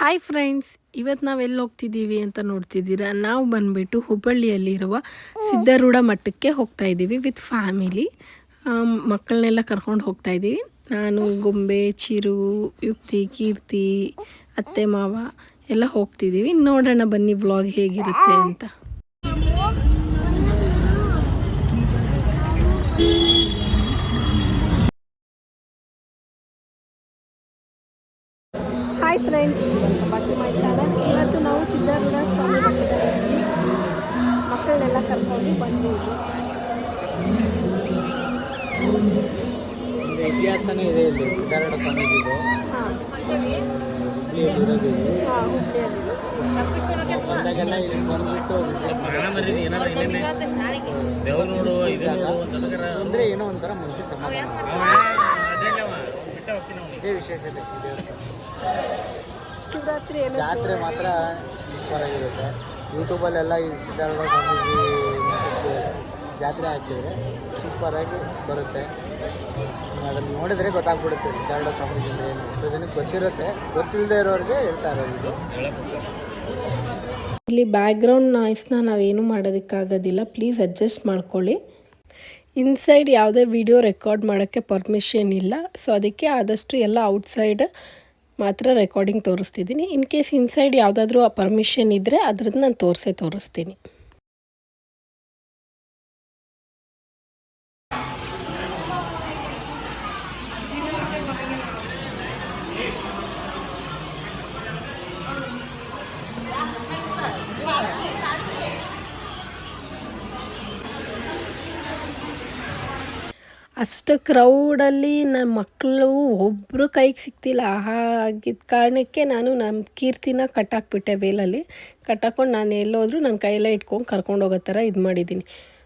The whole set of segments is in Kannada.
ಹಾಯ್ ಫ್ರೆಂಡ್ಸ್ ಇವತ್ತು ನಾವು ಎಲ್ಲಿ ಹೋಗ್ತಿದ್ದೀವಿ ಅಂತ ನೋಡ್ತಿದ್ದೀರಾ? ನಾವು ಬಂದ್ಬಿಟ್ಟು ಹುಬ್ಬಳ್ಳಿಯಲ್ಲಿರುವ ಸಿದ್ಧಾರೂಢ ಮಠಕ್ಕೆ ಹೋಗ್ತಾ ಇದ್ದೀವಿ ವಿತ್ ಫ್ಯಾಮಿಲಿ ಮಕ್ಕಳನ್ನೆಲ್ಲ ಕರ್ಕೊಂಡು ಹೋಗ್ತಾ ಇದ್ದೀವಿ ನಾನು, ಗೊಂಬೆ, ಚಿರು, ಯುಕ್ತಿ, ಕೀರ್ತಿ, ಅತ್ತೆ, ಮಾವ ಎಲ್ಲ ಹೋಗ್ತಿದ್ದೀವಿ ನೋಡೋಣ ಬನ್ನಿ ವ್ಲಾಗ್ ಹೇಗಿರುತ್ತೆ ಅಂತ. Friends welcome back to my channel ಇವತ್ತು ನಾವು ಸಿದ್ಧಾರೂಢ ಸ್ವಾಮಿ ಬೆಟ್ಟದಲ್ಲಿ ಮಕ್ಕಳನ್ನೆಲ್ಲ ಕರ್ಕೊಂಡು ಬಂದಿದ್ದು ಒಂದು ಇತಿಹಾಸನೇ ಇದೆ ಇಲ್ಲಿ ಸಿದ್ಧಾರೂಢ ಸ್ವಾಮೀಜಿದು. ಬಂದಾಗೆಲ್ಲ ಇಲ್ಲಿ ಬಂದ್ಬಿಟ್ಟು ಅಂದರೆ ಏನೋ ಒಂಥರ ಮನಸ್ಸಿಗೆ ಸಮಾಧಾನ. ಇದೇ ವಿಶೇಷತೆ ದೇವಸ್ಥಾನ. ಶಿವರಾತ್ರಿ ಏನೋ ಜಾತ್ರೆ ಮಾತ್ರ ಸೂಪರ್ ಆಗಿರುತ್ತೆ ಯೂಟ್ಯೂಬಲ್ಲೆಲ್ಲ ಈ ಸಿದ್ಧಾರೂಢ ಸ್ವಾಮೀಜಿ ಜಾತ್ರೆ ಹಾಕಿದರೆ ಸೂಪರಾಗಿ ಬರುತ್ತೆ. ಅದನ್ನು ನೋಡಿದರೆ ಗೊತ್ತಾಗ್ಬಿಡುತ್ತೆ ಸಿದ್ಧಾರೂಢ ಸ್ವಾಮೀಜಿ ಅಂದರೆ ಏನು. ಎಷ್ಟೋ ಜನಕ್ಕೆ ಗೊತ್ತಿರುತ್ತೆ. ಗೊತ್ತಿಲ್ಲದೆ ಇರೋರಿಗೆ ಹೇಳ್ತಾರೆ ಇದು. ಇಲ್ಲಿ ಬ್ಯಾಕ್ಗ್ರೌಂಡ್ ನಾಯ್ಸ್ನ ನಾವೇನು ಮಾಡೋದಕ್ಕಾಗೋದಿಲ್ಲ. ಪ್ಲೀಸ್ ಅಡ್ಜಸ್ಟ್ ಮಾಡ್ಕೊಳ್ಳಿ. ಇನ್ಸೈಡ್ ಯಾವುದೇ ವಿಡಿಯೋ ರೆಕಾರ್ಡ್ ಮಾಡೋಕ್ಕೆ ಪರ್ಮಿಷನ್ ಇಲ್ಲ. ಸೊ ಅದಕ್ಕೆ ಆದಷ್ಟು ಎಲ್ಲ ಔಟ್ಸೈಡ್ ಮಾತ್ರ ರೆಕಾರ್ಡಿಂಗ್ ತೋರಿಸ್ತಿದ್ದೀನಿ. ಇನ್ ಕೇಸ್ ಇನ್ಸೈಡ್ ಯಾವುದಾದ್ರೂ ಪರ್ಮಿಷನ್ ಇದ್ದರೆ ಅದ್ರದ್ದು ನಾನು ತೋರಿಸೇ ತೋರಿಸ್ತೀನಿ. ಅಷ್ಟು ಕ್ರೌಡಲ್ಲಿ ನನ್ನ ಮಕ್ಕಳು ಒಬ್ಬರು ಕೈಗೆ ಸಿಗ್ತಿಲ್ಲ. ಹಾಗಿದ್ದ ಕಾರಣಕ್ಕೆ ನಾನು ನಮ್ಮ ಕೀರ್ತಿನ ಕಟ್ಟಾಕ್ಬಿಟ್ಟೆ ವೇಲಲ್ಲಿ ಕಟ್ಟಾಕೊಂಡು ನಾನು ಎಲ್ಲೋದ್ರೂ ನನ್ನ ಕೈಯಲ್ಲೇ ಇಟ್ಕೊಂಡು ಕರ್ಕೊಂಡು ಹೋಗೋ ಥರ ಇದು ಮಾಡಿದ್ದೀನಿ.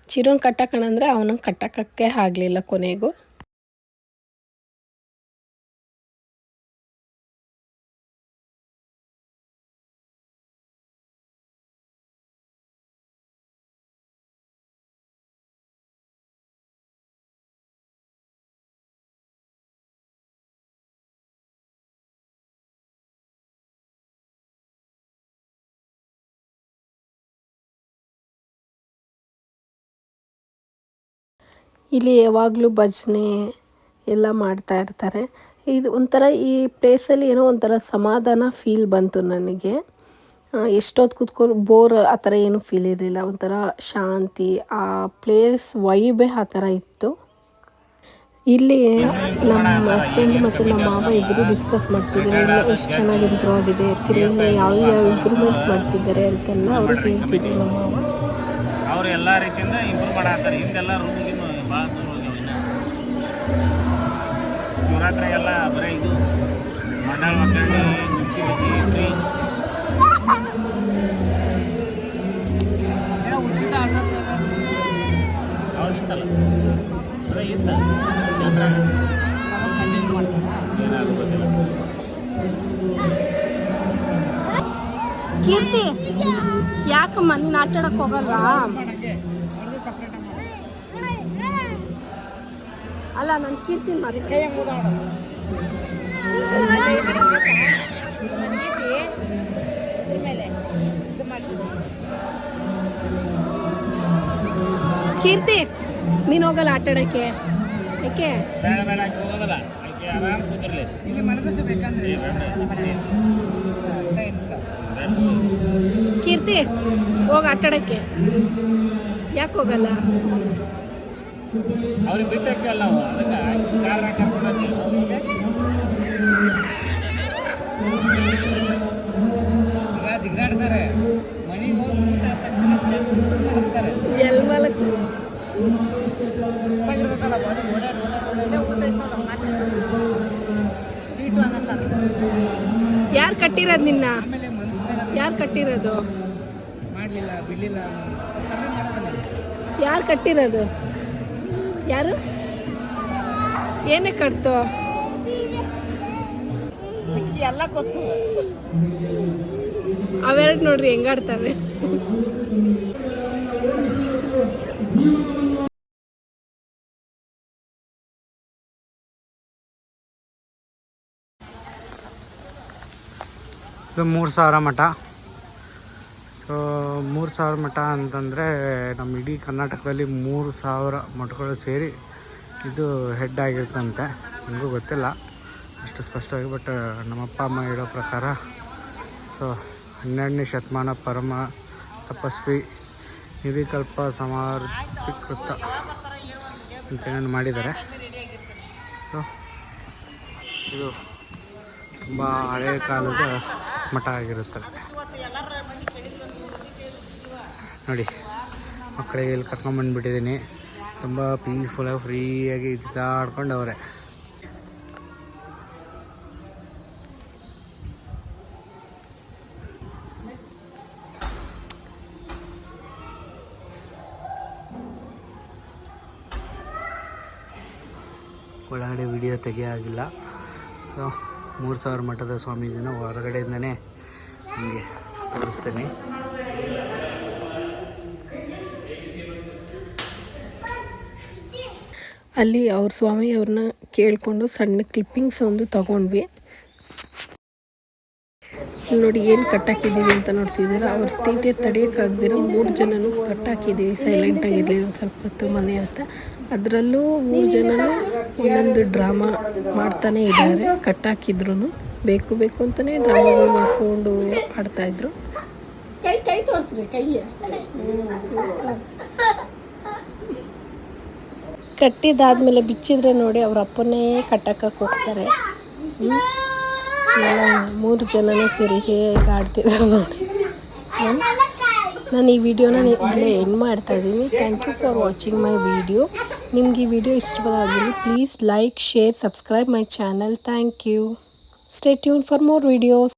ಚಿರೋನ್ ಕಟ್ಟಾಕೋಣ ಅಂದರೆ ಅವನಂಗೆ ಕಟ್ಟಾಕಕ್ಕೆ ಆಗಲಿಲ್ಲ ಕೊನೆಗೂ. ಇಲ್ಲಿ ಯಾವಾಗಲೂ ಭಜನೆ ಎಲ್ಲ ಮಾಡ್ತಾ ಇರ್ತಾರೆ. ಇದು ಒಂಥರ ಈ ಪ್ಲೇಸಲ್ಲಿ ಏನೋ ಒಂಥರ ಸಮಾಧಾನ ಫೀಲ್ ಬಂತು ನನಗೆ. ಎಷ್ಟೊತ್ತು ಕೂತ್ಕೊಂಡು ಬೋರ್ ಆ ಥರ ಏನೂ ಫೀಲ್ ಇರಲಿಲ್ಲ. ಒಂಥರ ಶಾಂತಿ, ಆ ಪ್ಲೇಸ್ ವೈಬೇ ಆ ಥರ ಇತ್ತು. ಇಲ್ಲಿ ನಮ್ಮ ಹಸ್ಬೆಂಡ್ ಮತ್ತು ನಮ್ಮ ಮಾವ ಇಬ್ಬರು ಡಿಸ್ಕಸ್ ಮಾಡ್ತಿದ್ದಾರೆ. ಎಷ್ಟು ಚೆನ್ನಾಗಿ ಇಂಪ್ರೂವ್ ಆಗಿದೆ, ತಿರುಗಿ ಯಾವ ಯಾವ ಇಂಪ್ರೂವ್ಮೆಂಟ್ಸ್ ಮಾಡ್ತಿದ್ದಾರೆ ಅಂತೆಲ್ಲ ಅವರು ಹೇಳ್ತಿದ್ರು ನಮ್ಮ ಮಾವ. ಅವರು ಎಲ್ಲ ರೀತಿಯಿಂದ ಇಂಪ್ರೂವ್ ಮಾಡ್ತಾರೆ ಹಿಂದೆಲ್ಲ ರೂಮಿಗಿನ್ನು ಭಾಳ ದೂರ ಹೋಗ್ಯಾವ ಇನ್ನ ಶಿವರಾತ್ರಿ ಎಲ್ಲ ಬರೀ ಇದು ಮಂಡಳ ಮಕ್ಕಳಿಗೆ ಜಿಂಕಿ ಬಿದ್ದಿ ಫ್ರೀ ಅವಾಗಿತ್ತಲ್ಲ ಬರೀ ಇತ್ತ. ಏನಾದ್ರು ಗೊತ್ತಿಲ್ಲ. ಕೀರ್ತಿ, ಯಾಕಮ್ಮ ನೀನು ಆಟಾಡಕ್ಕೆ ಹೋಗಲ್ವಾ? ಅಲ್ಲ ನಾನು ಕೀರ್ತಿನ ಕೀರ್ತಿ ನೀನು ಹೋಗಲ್ಲ ಆಟ ಆಡಕ್ಕೆ ಯಾಕೆ. ಕೀರ್ತಿ ಹೋಗ ಆಟ ಆಡಕ್ಕೆ ಯಾಕೆ ಹೋಗಲ್ಲ? ಅವ್ರಿಗೆ ಬಿಟ್ಟಕ್ಕಲ್ಲ ನಾವು ಅದಕ್ಕೆ ಕಾರಣ ಕರ್ಕೊಂಡು ಈಗ ಮನೆಗೆ ಹೋಗಿ ಊಟ ತಕ್ಷಣ ಹೋಗ್ತಾರೆ ಎಲ್ ಮಲಕ್ ಸುಸ್ತಾಗಿರ್ತದಲ್ಲ ಬಾಡಿ ಓಡಾಡಿ ಸ್ವೀಟು ಅನ್ನ ಸಾರು. ಯಾರು ಕಟ್ಟಿರೋದು ನಿನ್ನ? ಆಮೇಲೆ ಮನ್ಸು ಯಾರು ಕಟ್ಟಿರೋದು? ಮಾಡಲಿಲ್ಲ ಬಿಡಲಿಲ್ಲ. ಯಾರು ಕಟ್ಟಿರೋದು? ಯಾರು? ಏನೇ ಕಟ್ತು? ಎಲ್ಲ ಗೊತ್ತು ಅವೆರಡು ನೋಡ್ರಿ ಹೆಂಗಾಡ್ತಾರೆ ಇದು ಮೂರು ಸಾವಿರ ಮಠ. ಮೂರು ಸಾವಿರ ಮಠ ಅಂತಂದರೆ ನಮ್ಮ ಇಡೀ ಕರ್ನಾಟಕದಲ್ಲಿ ಮೂರು ಸಾವಿರ ಮಠಗಳು ಸೇರಿ ಇದು ಹೆಡ್ ಆಗಿರ್ತಂತೆ. ನನಗೂ ಗೊತ್ತಿಲ್ಲ. ಅಷ್ಟು ಸ್ಪಷ್ಟವಾಗಿ, ಬಟ್, ನಮ್ಮಪ್ಪ, ಅಮ್ಮ ಹೇಳೋ ಪ್ರಕಾರ, ಸೊ, ಹನ್ನೆರಡನೇ ಶತಮಾನ ಪರಮ ತಪಸ್ವಿ ನಿರ್ವಿಕಲ್ಪ ಅಂತ ಅಂತೇನೇನು ಮಾಡಿದ್ದಾರೆ. ಸೊ, ಇದು ತುಂಬ ಹಳೆಯ ಕಾಲದ ಮಠ ಆಗಿರುತ್ತದೆ. ನೋಡಿ, ಮಕ್ಕಳಿಗೆ ಇಲ್ಲಿ ಕರ್ಕೊಂಬಂದ್ಬಿಟ್ಟಿದ್ದೀನಿ ತುಂಬ ಪೀಸ್ಫುಲ್ಲಾಗಿ ಫ್ರೀಯಾಗಿ ಇದ್ದಾಡ್ಕೊಂಡು ಅವರೇ ಒಳಗಡೆ ವಿಡಿಯೋ ತೆಗಿಯಾಗಿಲ್ಲ ಸೊ ಮೂರು ಸಾವಿರ ಮಠದ ಸ್ವಾಮೀಜಿನ ಹೊರಗಡೆಯಿಂದನೇ ನಿಮಗೆ ತೋರಿಸ್ತೀನಿ. ಅಲ್ಲಿ ಅವ್ರ ಸ್ವಾಮಿಯವ್ರನ್ನ ಕೇಳಿಕೊಂಡು ಸಣ್ಣ ಕ್ಲಿಪ್ಪಿಂಗ್ಸ್ ಒಂದು ತಗೊಂಡ್ವಿ. ನೋಡಿ ಏನು ಕಟ್ಟಾಕಿದ್ದೀವಿ ಅಂತ ನೋಡ್ತಿದ್ದೀರಾ? ಅವ್ರ ತೀಟೆ ತಡೆಯೋಕ್ಕಾಗ್ದಿರೋ ಮೂರು ಜನನು ಕಟ್ಟಾಕಿದ್ದೀವಿ ಸೈಲೆಂಟಾಗಿರಲಿ ಒಂದು ಸ್ವಲ್ಪ ಹೊತ್ತು ಮನೆ ಅಂತ ಅದರಲ್ಲೂ ಮೂರು ಜನನು ಒಂದೊಂದು ಡ್ರಾಮಾ ಮಾಡ್ತಾನೆ ಇದ್ದಾರೆ. ಕಟ್ಟಾಕಿದ್ರು ಬೇಕು ಬೇಕು ಅಂತಲೇ ಡ್ರಾಮಾಗಳು ಮಾಡಿಕೊಂಡು ಆಡ್ತಾಯಿದ್ರು ಕೈ ಕೈ ತೋರಿಸ್ರಿ, ಕೈಯ. ಕಟ್ಟಿದಾದ್ಮೇಲೆ ಬಿಚ್ಚಿದ್ರೆ ನೋಡಿ ಅವ್ರ ಅಪ್ಪನೇ ಕಟ್ಟಕ್ಕೆ ಹೋಗ್ತಾರೆ? ಮೂರು ಜನನೂ ಸೇರಿ ಹೇಗೆ ಆಡ್ತಿದ್ರು ನೋಡಿ? ನಾನು ಈ ವಿಡಿಯೋನ ಇಲ್ಲೇ ಎಂಡ್ ಮಾಡ್ತಾ ಇದ್ದೀನಿ thank you for watching my video ನಿಮ್ಗೆ ಈ ವಿಡಿಯೋ ಇಷ್ಟವಾದಲ್ಲಿ please like share subscribe my channel thank you stay tune for more videos